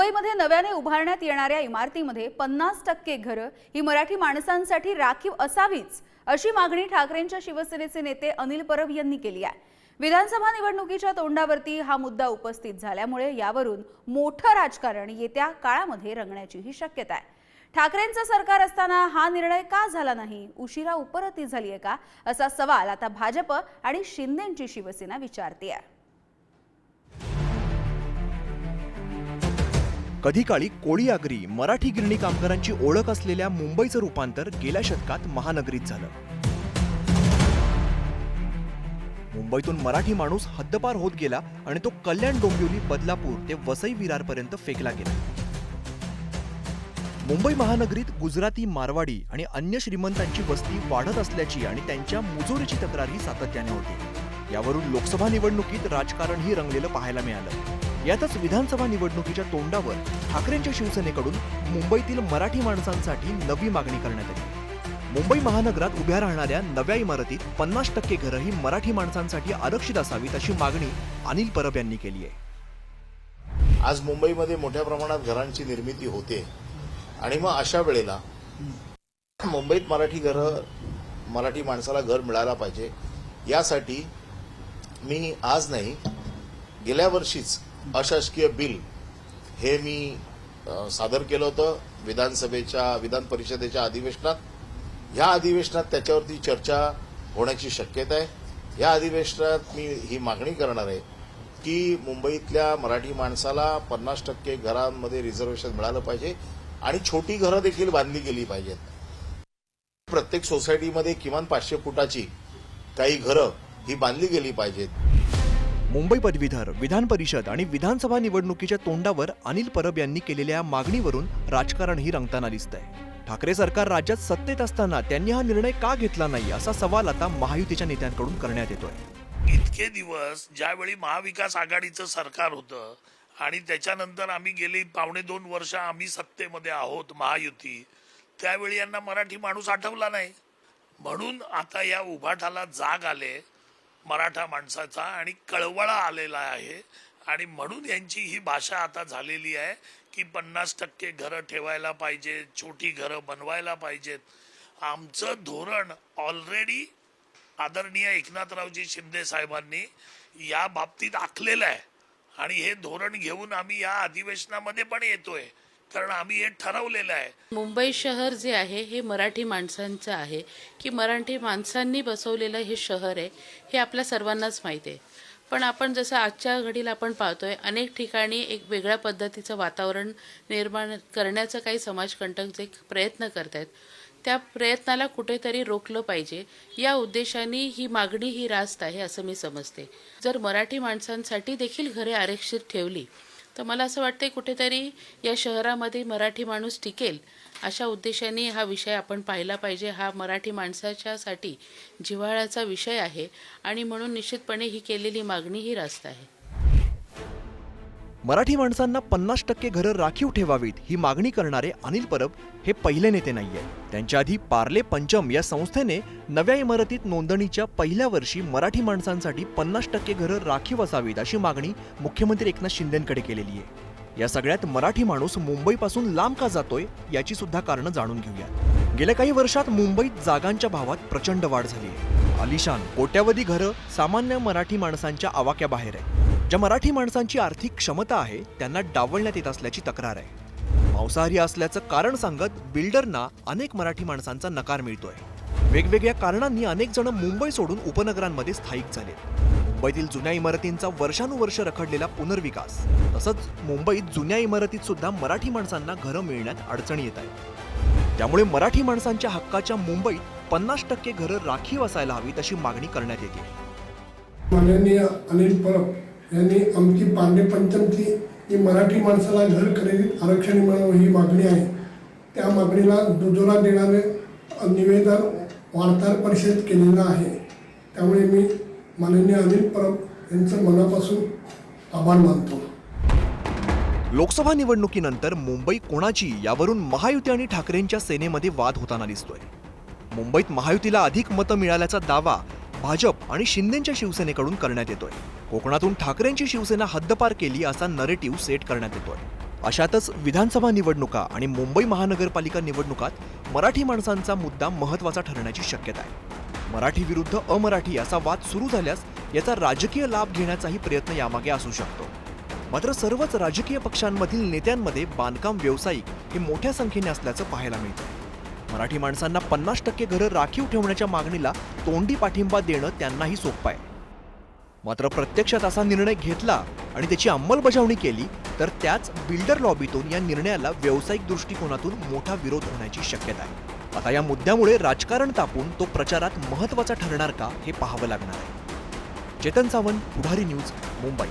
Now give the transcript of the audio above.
मुंबईमध्ये नव्याने उभारण्यात येणाऱ्या इमारतीमध्ये पन्नास टक्के घरं ही मराठी माणसांसाठी राखीव असावीच अशी मागणी ठाकरेंच्या शिवसेनेचे नेते अनिल परब यांनी केली आहे. विधानसभा निवडणुकीच्या तोंडावरती हा मुद्दा उपस्थित झाल्यामुळे यावरून मोठं राजकारण येत्या काळामध्ये रंगण्याचीही शक्यता आहे. ठाकरेंचं सरकार असताना हा निर्णय का झाला नाही? उशिरा उपरती झालीय का? असा सवाल आता भाजप आणि शिंदेची शिवसेना विचारते आहे कधी काळी कोळी आगरी मराठी गिरणी कामगारांची ओळख असलेल्या मुंबईचं रूपांतर गेल्या शतकात महानगरीत झालं. मुंबईतून मराठी माणूस हद्दपार होत गेला आणि तो कल्याण डोंबिवली बदलापूर ते वसई विरारपर्यंत फेकला गेला. मुंबई महानगरीत गुजराती मारवाडी आणि अन्य श्रीमंतांची वस्ती वाढत असल्याची आणि त्यांच्या मुजोरीची तक्रारही सातत्याने होती. यावरून लोकसभा निवडणुकीत राजकारणही रंगलेलं पाहायला मिळालं. यातच विधानसभा निवडणुकीच्या तोंडावर ठाकरेंच्या शिवसेनेकडून मुंबईतील मराठी माणसांसाठी नवी मागणी करण्यात आली. मुंबई महानगरात उभ्या राहणाऱ्या नव्या इमारतीत पन्नास टक्के घरं ही मराठी माणसांसाठी आरक्षित असावीत अशी मागणी अनिल परब यांनी केली आहे. आज मुंबईमध्ये मोठ्या प्रमाणात घरांची निर्मिती होते आणि मग अशा वेळेला मुंबईत मराठी घरं मराठी माणसाला घर मिळायला पाहिजे. यासाठी मी आज नाही गेल्या वर्षीच अशासकीय बिल हे मी सादर केलं होतं विधानसभेच्या विधान परिषदेच्या अधिवेशनात. या अधिवेशनात त्याच्यावरती चर्चा होण्याची शक्यता आहे. या अधिवेशनात मी ही मागणी करणार आहे की मुंबईतल्या मराठी माणसाला पन्नास टक्के घरांमध्ये रिझर्वेशन मिळालं पाहिजे आणि छोटी घरं देखील बांधली गेली पाहिजेत. प्रत्येक सोसायटीमध्ये किमान पाचशे फुटाची काही घरं ही बांधली गेली पाहिजेत. मुंबई पदवीधर विधान परिषद आणि विधानसभा निवडणुकीच्या तोंडावर अनिल परब यांनी केलेल्या मागणीवरून राजकारणही रंगताना दिसतंय. ठाकरे सरकार राज्यात सत्तेत असताना त्यांनी हा निर्णय का घेतला नाही असा सवाल आता महायुतीच्या नेत्यांकडून करण्यात येतोय. इतके दिवस ज्यावेळी महाविकास आघाडीचं सरकार होतं आणि त्याच्यानंतर आम्ही गेली पावणे दोन वर्ष आम्ही सत्तेमध्ये आहोत महायुती त्यावेळी यांना मराठी माणूस आठवला नाही. म्हणून आता या उभाटाला जाग आले. मराठा माणसाचा आणि कळवळा आलेला आहे. आणि म्हणून यांची ही भाषा आता झालेली आहे की पन्नास टक्के घरं ठेवायला पाहिजे छोटी घरं बनवायला पाहिजेत. आमचं धोरण ऑलरेडी आदरणीय एकनाथरावजी शिंदे साहेबांनी या बाबतीत आखलेलं आहे. आणि हे धोरण घेऊन आम्ही या अधिवेशनामध्ये पण येतोय. कारण आम्ही हे ठरवलेलं आहे. मुंबई शहर जे आहे हे मराठी माणसांचं आहे. की मराठी माणसांनी बसवलेलं हे शहर आहे हे आपल्या सर्वांनाच माहीत आहे. पण आपण जसं आजच्या घडीला आपण पाहतोय अनेक ठिकाणी एक वेगळ्या पद्धतीचं वातावरण निर्माण करण्याचं काही समाजकंटक जे प्रयत्न करत आहेत त्या प्रयत्नाला कुठेतरी रोखलं पाहिजे. या उद्देशाने ही मागणी ही रास्त आहे असं मी समजते. जर मराठी माणसांसाठी देखील घरे आरक्षित ठेवली तर मला असं वाटतं कुठेतरी या शहरामध्ये मराठी माणूस टिकेल अशा उद्देशाने हा विषय आपण पाहिला पाहिजे. हा मराठी माणसाच्यासाठी जिव्हाळ्याचा विषय आहे आणि म्हणून निश्चितपणे ही केलेली मागणी ही रास्त आहे. मराठी माणसांना पन्नास टक्के घरं राखीव ठेवावीत ही मागणी करणारे अनिल परब हे पहिले नेते नाहीये. त्यांच्या आधी पार्ले पंचम या संस्थेने नव्या इमारतीत नोंदणीच्या पहिल्या वर्षी मराठी माणसांसाठी पन्नास टक्के घरं राखीव असावीत अशी मागणी मुख्यमंत्री एकनाथ शिंदेकडे केलेली आहे. या सगळ्यात मराठी माणूस मुंबईपासून लांब का जातोय याची सुद्धा कारणं जाणून घेऊया गेल्या काही वर्षात मुंबईत जागांच्या भावात प्रचंड वाढ झाली आहे. आलिशान कोट्यावधी घरं सामान्य मराठी माणसांच्या आवाक्याबाहेर आहे ज्या मराठी माणसांची आर्थिक क्षमता आहे त्यांना डावलण्यात येत असल्याची तक्रार आहे. मांसाहारी असल्याचं कारण सांगत बिल्डरना अनेक मराठी माणसांचा नकार मिळतोय. वेगवेगळ्या कारणांनी अनेक जण मुंबई सोडून उपनगरांमध्ये स्थायिक झाले. मुंबईतील जुन्या इमारतींचा वर्षानुवर्ष रखडलेला पुनर्विकास तसंच मुंबईत जुन्या इमारतीत सुद्धा मराठी माणसांना घरं मिळण्यात अडचणी येत आहेत. त्यामुळे मराठी माणसांच्या हक्काच्या मुंबईत पन्नास टक्के घरं राखीव असायला हवीत अशी मागणी करण्यात येते. माननीय अनिल परब यांनी आमची पांडे पंचमची जी मराठी माणसाला घर खरेदीत आरक्षण मिळावं ही मागणी आहे. त्या मागणीला दुजोरा देणारे निवेदन वार्ताहर परिषद केलेलं आहे. त्यामुळे मी माननीय अनिल परब यांचं मनापासून आभार मानतो. लोकसभा निवडणुकीनंतर मुंबई कोणाची यावरून महायुती आणि ठाकरेंच्या सेनेमध्ये वाद होताना दिसतोय. मुंबईत महायुतीला अधिक मतं मिळाल्याचा दावा भाजप आणि शिंदेच्या शिवसेनेकडून करण्यात येतोय. कोकणातून ठाकरेंची शिवसेना हद्दपार केली असा नरेटिव्ह सेट करण्यात येतोय. अशातच विधानसभा निवडणुका आणि मुंबई महानगरपालिका निवडणुकात मराठी माणसांचा मुद्दा महत्त्वाचा ठरण्याची शक्यता आहे. मराठी विरुद्ध अमराठी असा वाद सुरू झाल्यास याचा राजकीय लाभ घेण्याचाही प्रयत्न यामागे असू शकतो. मात्र सर्वच राजकीय पक्षांमधील नेत्यांमध्ये बांधकाम व्यावसायिक हे मोठ्या संख्येने असल्याचं पाहायला मिळतं मराठी माणसांना पन्नास टक्के घरं राखीव ठेवण्याच्या मागणीला तोंडी पाठिंबा देणं त्यांनाही सोपं आहे. मात्र प्रत्यक्षात असा निर्णय घेतला आणि त्याची अंमलबजावणी केली तर त्याच बिल्डर लॉबीतून या निर्णयाला व्यावसायिक दृष्टिकोनातून मोठा विरोध होण्याची शक्यता आहे. आता या मुद्द्यामुळे राजकारण तापून तो प्रचारात महत्त्वाचा ठरणार का हे पाहावं लागणार आहे. चेतन सावंत पुढारी न्यूज मुंबई.